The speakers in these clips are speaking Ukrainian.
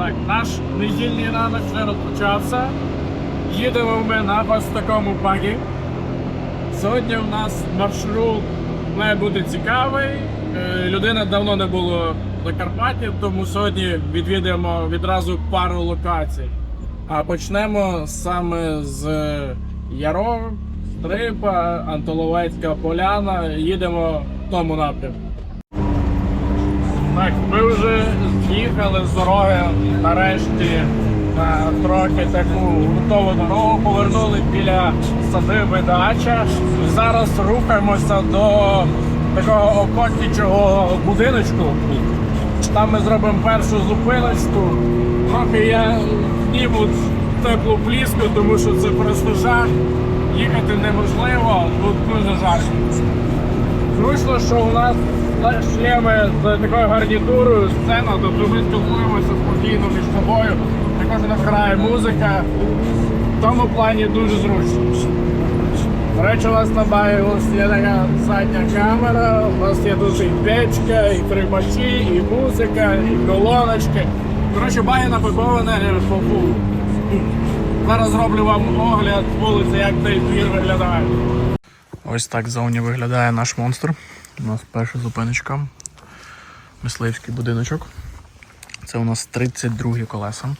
Так, наш недільний ранок вже розпочався. Їдемо ми на ось такому багі. Сьогодні у нас маршрут має бути цікавий. Е, Людина давно не було в Закарпатті, тому сьогодні відвідаємо відразу пару локацій. А почнемо саме з Яров, Стрипа, Антоловецька Поляна. Їдемо в тому напрямку. Так, ми вже з'їхали з дороги нарешті на трохи таку грунтову дорогу, повернули біля садиби дача. Зараз рухаємося до такого охотничого будиночку. Там ми зробимо першу зупиночку. Трохи я зніму теплу пліску, тому що це просто жах. Їхати неможливо, тут дуже жарко. Зручно, що у нас шлеми з такою гарнітурою, сцена, тобто ми спілкуємося спокійно між собою. Також у нас грає музика. В тому плані дуже зручно. До речі, у нас на багі ось є така задня камера, у нас є тут і печка, і тримачі, і музика, і колоночки. Коротше, багі напаковане по фулу. Зараз зроблю вам огляд вулиці, як цей двір виглядає. Ось так ззовні виглядає наш монстр. У нас перша зупиночка. Мисливський будиночок. Це у нас 32 колеса.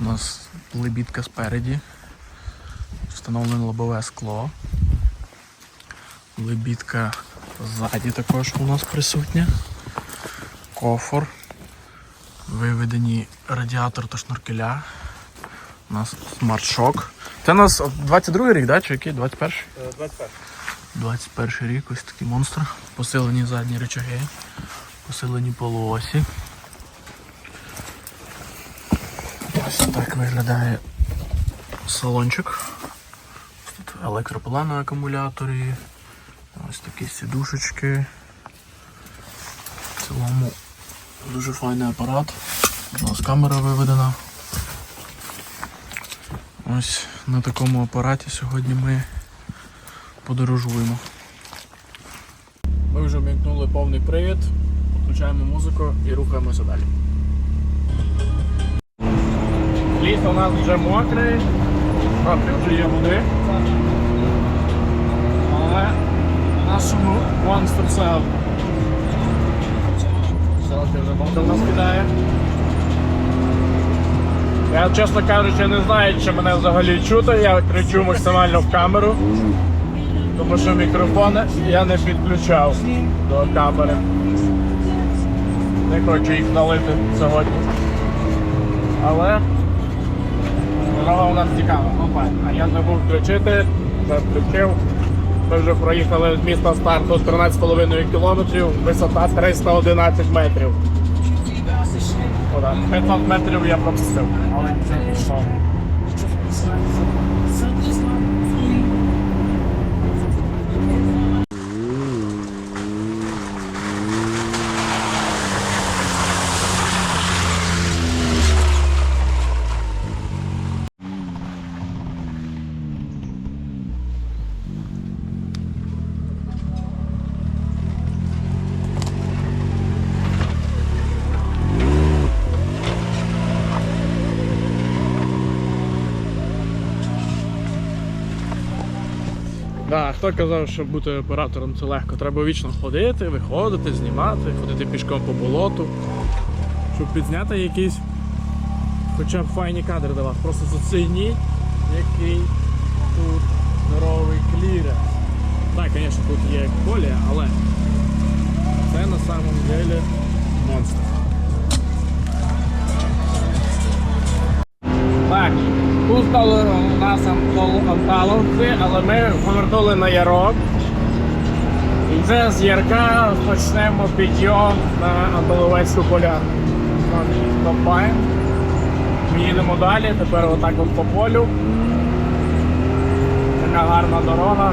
У нас лебідка спереді. Встановлене лобове скло. Лебідка ззаді також у нас присутня. Кофор. Виведені радіатор та шнуркеля. У нас смарт-шок. Це у нас 22 рік, да? Чи який? 21? 21. 21 рік, ось такий монстр. Посилені задні речаги, посилені полуосі. Ось так виглядає салончик. Тут електроплан на акумуляторі. Ось такі сідушечки. В цілому дуже файний апарат. У нас камера виведена. Ось на такому апараті сьогодні ми подорожуємо. Ми вже вмікнули повний привід, включаємо музику і рухаємося далі. Ліс у нас вже мокрий, трохи вже є води. Але нашому монстр сел. Трохи вже вода в нас кидає. Я, чесно кажучи, не знаю, чи мене взагалі чути, я кричу максимально в камеру. Тому що мікрофон я не підключав до камери. Не хочу їх налити сьогодні. Але дорога у нас цікава. Опа, а я забув включити, включив. Ми вже проїхали з міста старту 13,5 кілометрів, висота 311 метрів. 500 метрів я пропустив. Але це пішло. Да, хто казав, що бути оператором це легко. Треба вічно ходити, виходити, знімати, ходити пішком по болоту, щоб підзняти якісь хоча б файні кадри для вас. Просто зацініть, який тут здоровий кліренс. Так, звісно, тут є колія, але це на самом деле монстр. Так, тут стало у нас Анталовці, але ми повернули на Ярок. І вже з Ярка почнемо підйом на Антоловецьку поляну. Копаємо. Їдемо далі, тепер отак от по полю. Така гарна дорога.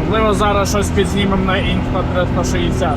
Можливо, зараз щось підзнімемо на Інфа 360.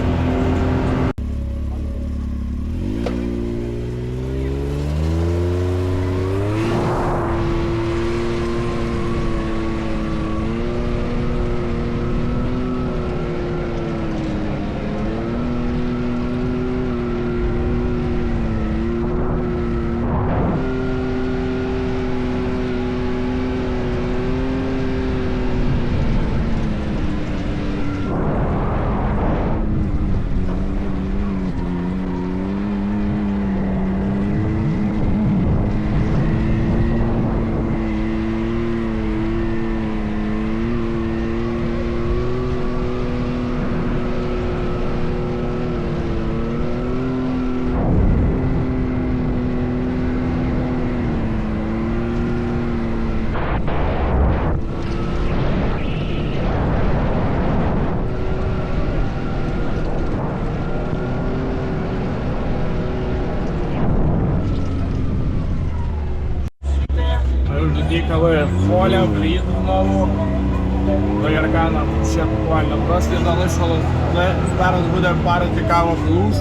Зараз буде пара цікавих луж.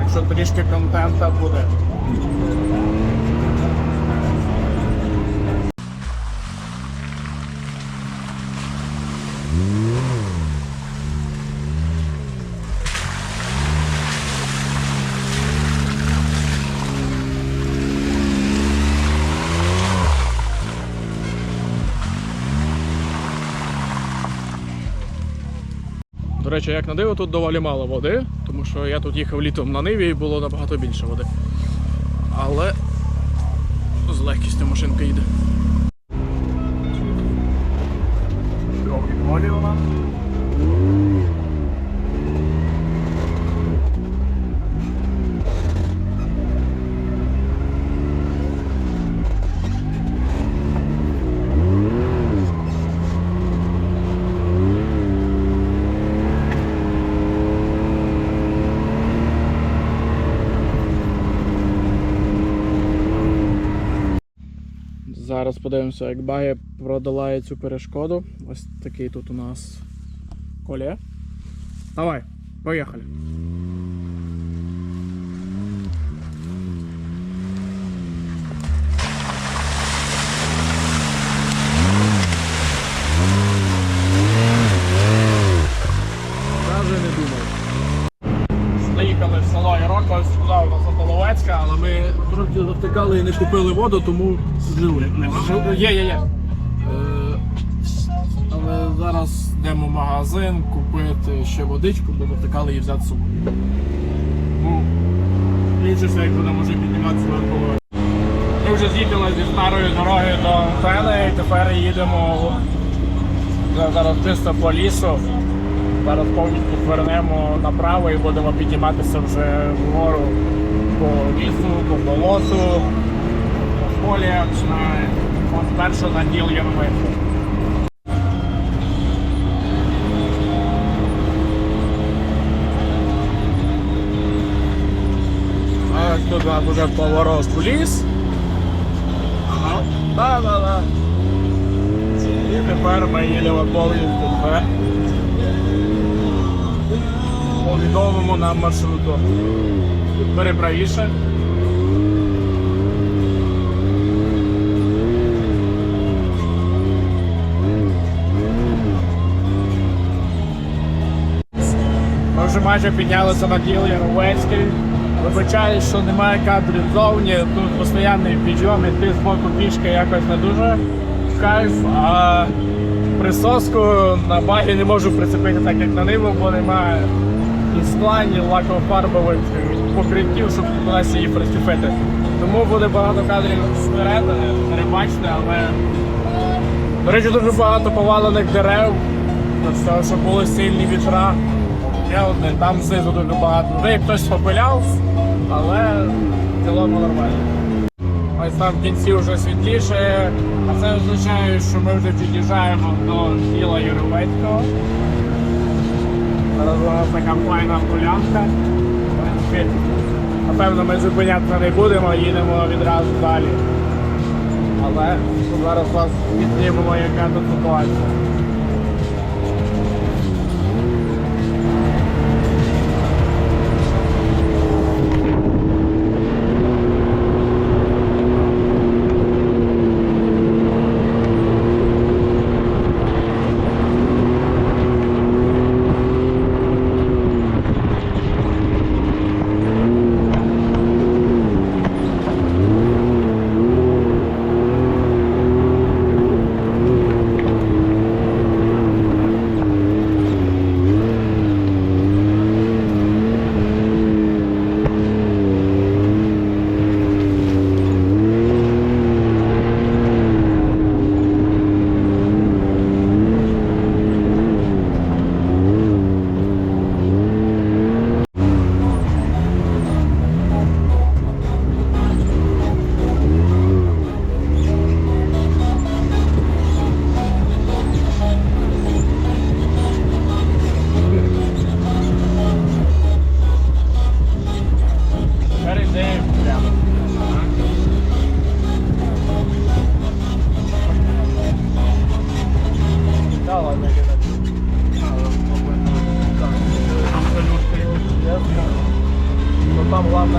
Якщо трішки контента буде. Речі, як на диво, тут доволі мало води, тому що я тут їхав літом на Ниві і було набагато більше води. Але з легкістю машинка йде. Трохи полі у нас. Зараз подивимося, як баги продолає цю перешкоду. Ось такий тут у нас коле. Давай, поїхали. Купили воду, тому жили. Є, є, є. Е, Але зараз йдемо в магазин купити ще водичку, бо завтикали її взяти з собою. Ну, інше все, як будемо вже підніматися на. Ми вже з'їхали зі старої дороги до Антени і тепер їдемо вже зараз чисто по лісу. Зараз повністю повернемо направо і будемо підніматися вже вгору по лісу, по болоту, полі, на першу наділ ось тут у нас вже поворот в ліс. Ага. Да-да-да. І тепер ми їдемо повністю вперед по відомому нам маршруту. Бери правіше. Вже майже піднялися на діл Яровецький. Вибачаюсь, що немає кадрів зовні, тут постійний підйом, і ти з боку пішки якось не дуже кайф, а присоску на багі не можу прицепити так, як на ниву, бо немає ні скла, ні лакофарбових покриттів, щоб кудись її прицепити. Тому буде багато кадрів всередини, перебачте, але до речі, дуже багато повалених дерев, що були сильні вітра. Я одне, там знизу дуже багато. Вже хтось попиляв, але в цілому нормально. Ось там в кінці вже світліше, а це означає, що ми вже під'їжджаємо до тіла Єровецького. Зараз у нас така файна полянка. Напевно, ми зупинятися не будемо, їдемо відразу далі. Але зараз вас піднімемо, яка тут ситуація.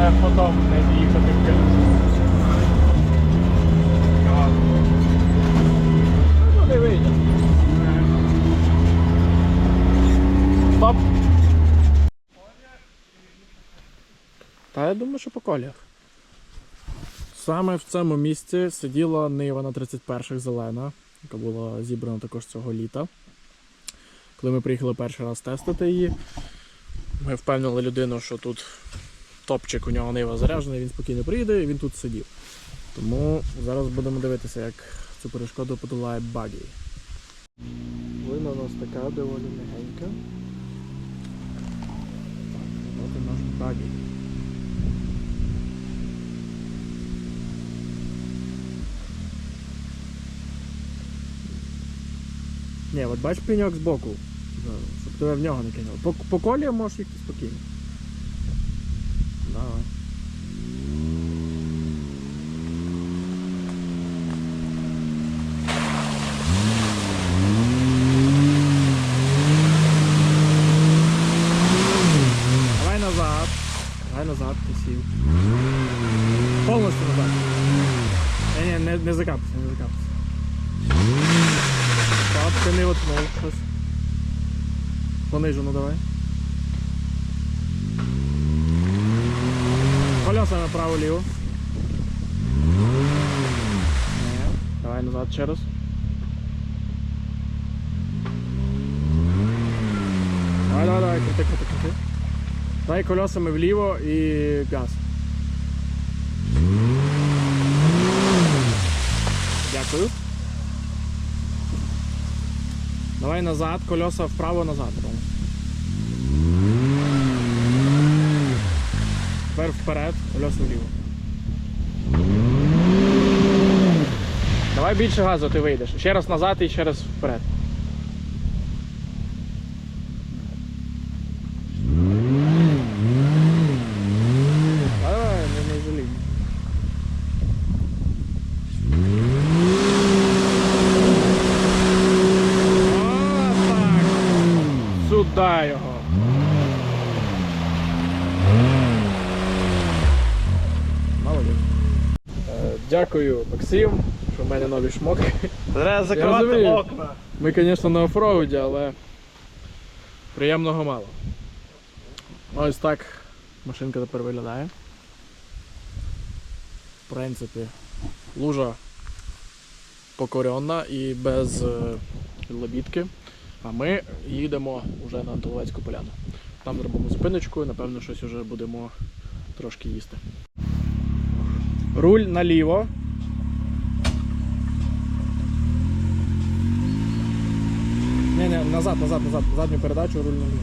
вже потім не їхати в Ну не вийде. Стоп! Та я думаю, що по колях. Саме в цьому місці сиділа Нива на 31-х зелена, яка була зібрана також цього літа. Коли ми приїхали перший раз тестити її, ми впевнили людину, що тут топчик у нього Нива заряджений, він спокійно приїде і він тут сидів. Тому зараз будемо дивитися, як цю перешкоду подолає багі. Вина у нас така доволі легенька. Так, от наш багі. Ні, от бач пеньок збоку, щоб тебе в нього не кинуло. По, по колі можеш їхати спокійно. Давай. Давай назад. Давай назад, ти сів. Повністю назад. Ні, не, не закапуйся, не закапуйся. Так, ти не воткнув. Понижу, ну давай. Колеса направо-ліво. Давай назад ще раз. Давай, давай, давай, крути, крути, крути. Дай колесами вліво і газ. Дякую. Давай назад, колеса вправо назад. Тепер вперед, льос вліво. Давай більше газу ти вийдеш. Ще раз назад і ще раз вперед. Давай, не, не жалій. О, так. Сюди його. Молодець. Е, Дякую, що в мене нові шмоки. Треба закривати окна. Ми, звісно, на офроуді, але приємного мало. Ось так машинка тепер виглядає. В принципі, лужа покоренна і без е, лебідки. А ми їдемо вже на Антоловецьку поляну. Там зробимо зупиночку і напевно щось вже будемо трошки їсти. Руль наліво. Не, не, назад, назад, назад. Задню передачу, руль лінію.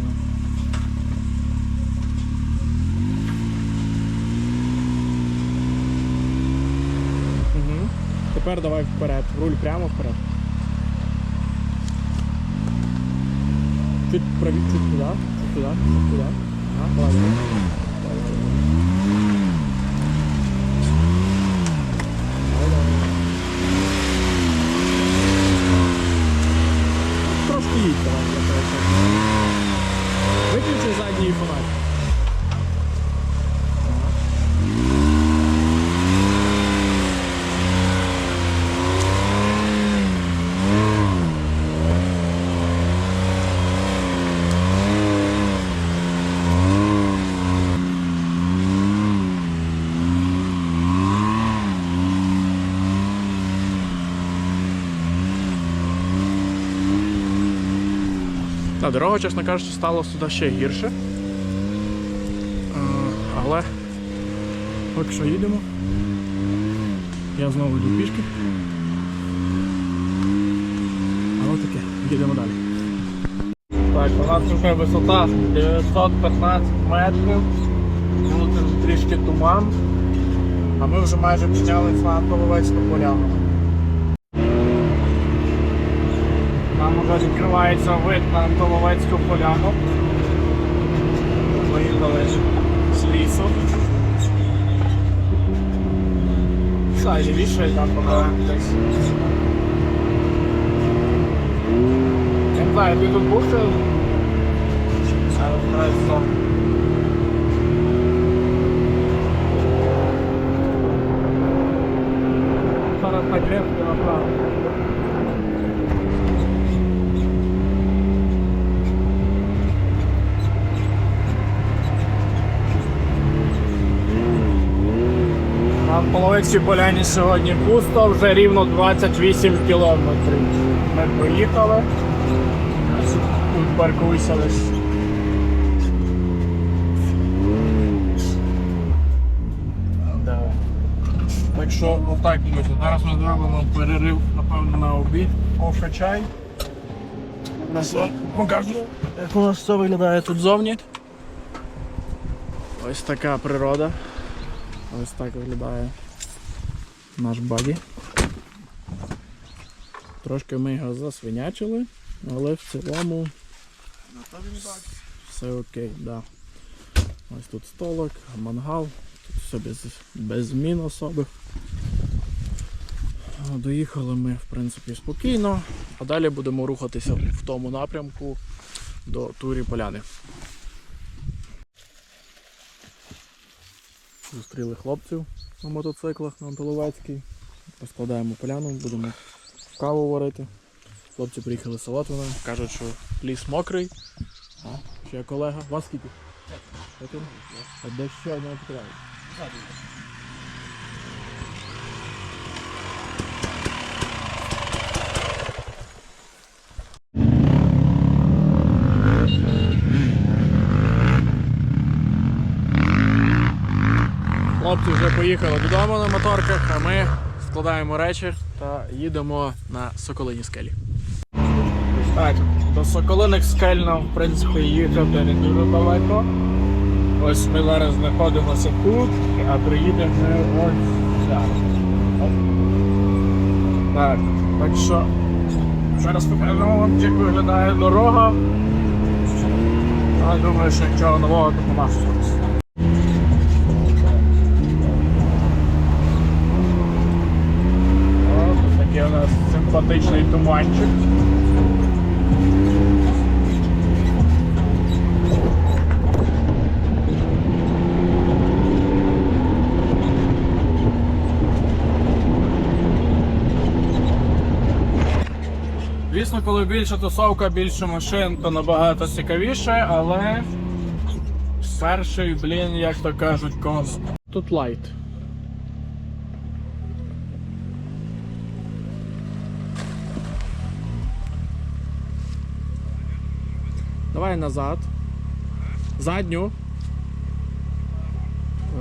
Угу. Тепер давай вперед. Руль прямо вперед. Чуть праві, чуть туди, чуть туди, чуть туди. Давай, давай, давай. Давай, давай. Трошки їдь давай, я перечекаю. Виключи задній фонарь. Дорога, чесно кажучи, стала сюди ще гірше. Поки що їдемо. Я знову йду пішки. Але таке, їдемо далі. Так, у нас вже висота 915 метрів. Тут трішки туман. А ми вже майже піднялися на Антоловецьку поляну. Нам вже відкривається вид на Антоловецьку поляну. Виїхали з лісу. Та, лівіше там пока десь. Я не знаю, ти тут був ще? Зараз нравится. Зараз нагревки направо. На Половецькій поляні сьогодні пусто, вже рівно 28 кілометрів. Ми проїхали. Тут паркуйся лише. Так що отак, друзі. Зараз ми зробимо перерив, напевно, на обід, кофе, чай. Покажу, як у нас все виглядає тут зовні. Ось така природа. Ось так виглядає наш багі. Трошки ми його засвинячили, але в цілому все окей, да. Ось тут столик, мангал, тут все без, без змін особих. Доїхали ми, в принципі, спокійно, а далі будемо рухатися в тому напрямку до Турі Поляни. Зустріли хлопців на мотоциклах на Антоловецькій. Розкладаємо поляну, будемо каву варити. Хлопці приїхали з Солотвина, кажуть, що ліс мокрий. А? ще колега. Вас скільки? А де ще одного потрібно? Хлопці вже поїхали додому на моторках, а ми складаємо речі та їдемо на Соколині скелі. Так, до Соколиних скель нам, в принципі, їхати не дуже далеко. Ось ми зараз знаходимося тут, а приїдемо ми ось зараз. Так, так що зараз покажемо вам, як виглядає дорога. Я думаю, що нічого нового тут нема. О, симпатичний туманчик. Звісно, коли більше тусовка, більше машин, то набагато цікавіше, але перший, блін, як то кажуть, кос. Тут лайт. Давай назад. Задню.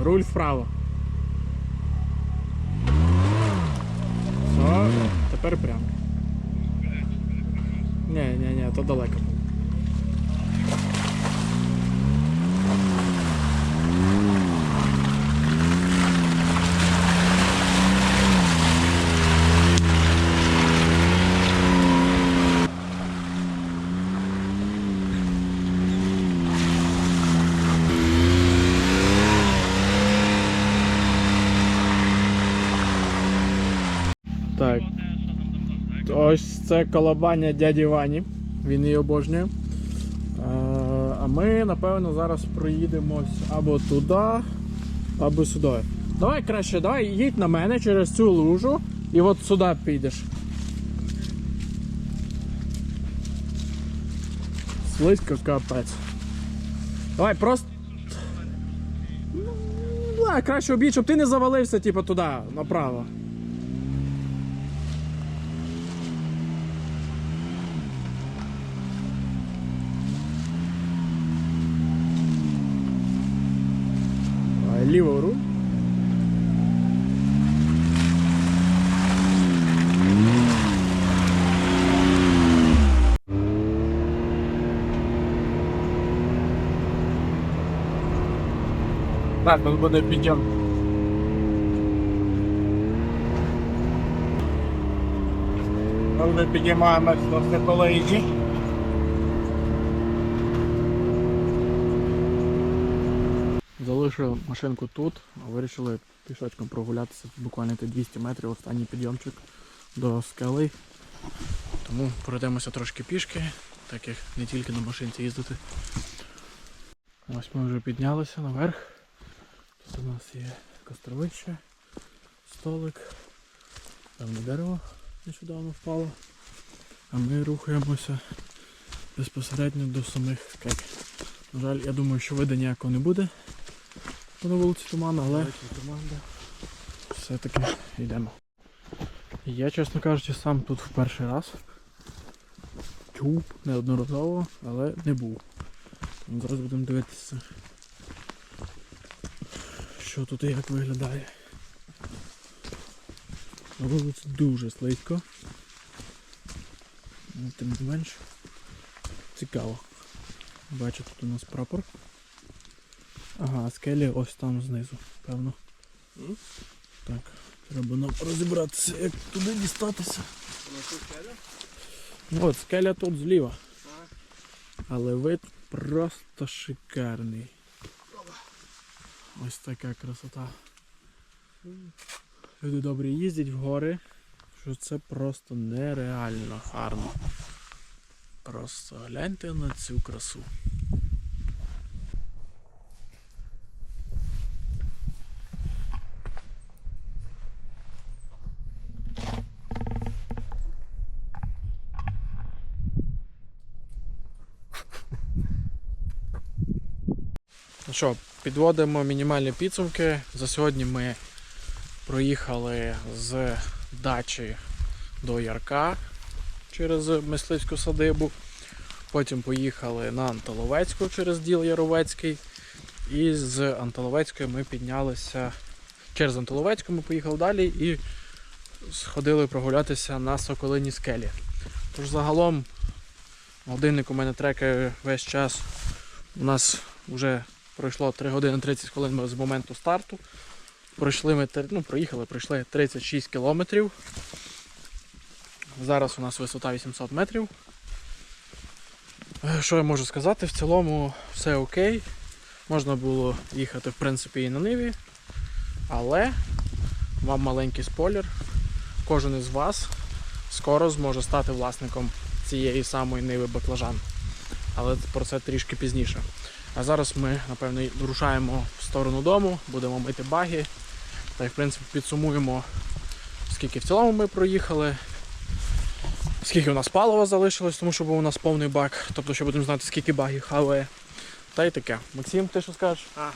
Руль вправо. Все, тепер прямо. Ні, ні, ні, то далеко було. Так. Ось це колобання дяді Вані. Він її обожнює. Е, А ми, напевно, зараз проїдемось або туди, або сюди. Давай краще, давай їдь на мене через цю лужу і от сюди підеш. Слизько капець. Давай просто. Ну, краще об'їдь, щоб ти не завалився, типу, туди, направо. Ліво руль. Так, тут буде підйом. Ми підіймаємось до Соколині. Залишив машинку тут, вирішили пішочком прогулятися буквально 200 метрів, останній підйомчик до скали. Тому пройдемося трошки пішки, так як не тільки на машинці їздити. Ось ми вже піднялися наверх. Тут у нас є костровище, столик, певне дерево нещодавно впало. А ми рухаємося безпосередньо до самих скель. На жаль, я думаю, що вида ніякого не буде. На вулиці туман, але все-таки йдемо. Я, чесно кажучи, сам тут в перший раз. Чув неодноразово, але не був. Зараз будемо дивитися, що тут і як виглядає. На вулиці дуже слизько. Ну, Тим не менш цікаво. Бачу тут у нас прапор. Ага, скелі ось там знизу, певно. Так, треба нам розібратися, як туди дістатися. Ну от, скеля тут зліва. Але вид просто шикарний. Ось така красота. Люди добрі їздять в гори, що це просто нереально гарно. Просто гляньте на цю красу. Що, підводимо мінімальні підсумки. За сьогодні ми проїхали з дачі до Ярка через мисливську садибу. Потім поїхали на Антоловецьку через діл Яровецький. І з Антоловецької ми піднялися. Через Антоловецьку ми поїхали далі і сходили прогулятися на Соколині скелі. Тож загалом годинник у мене трекає весь час. У нас вже пройшло 3 години 30 хвилин з моменту старту. Пройшли ми, ну, проїхали, пройшли 36 кілометрів. Зараз у нас висота 800 метрів. Е, Що я можу сказати? В цілому все окей. Можна було їхати в принципі і на Ниві. Але вам маленький спойлер. Кожен із вас скоро зможе стати власником цієї самої Ниви Баклажан. Але про це трішки пізніше. А зараз ми, напевно, рушаємо в сторону дому, будемо мити баги. Та й в принципі підсумуємо, скільки в цілому ми проїхали, скільки у нас палива залишилось, тому що був у нас повний бак. Тобто ще будемо знати, скільки багів хаває. Та й таке. Максим, ти що скажеш? А,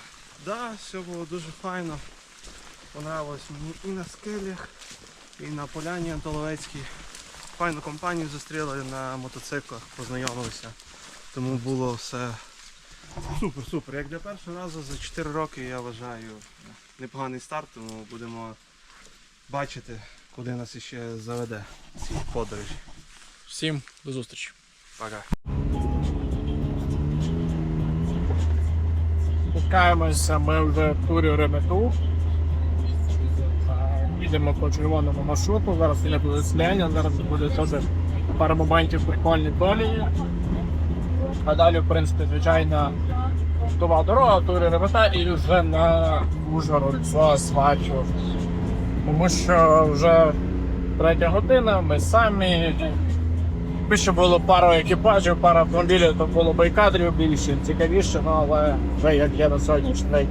да, все було дуже файно. Понравилось мені і на скелях, і на поляні Антоловецькій. Файну компанію зустріли на мотоциклах, познайомилися. Тому було все супер, супер. Як для першого разу за 4 роки я вважаю непоганий старт, тому будемо бачити, куди нас іще заведе ці подорожі. Всім до зустрічі. Пока. Спускаємося ми вже в турі Ремету. Їдемо по червоному маршруту, зараз не буде сляння, зараз буде теж пару моментів прикольні долі. А далі, в принципі, звичайна штова дорога, турі Ремета і вже на Ужгород асфальту. Тому що вже третя година, ми самі. Ще було пару екіпажів, пара автомобілів, то було б і кадрів більше, цікавіше, але вже як є на сьогоднішній день.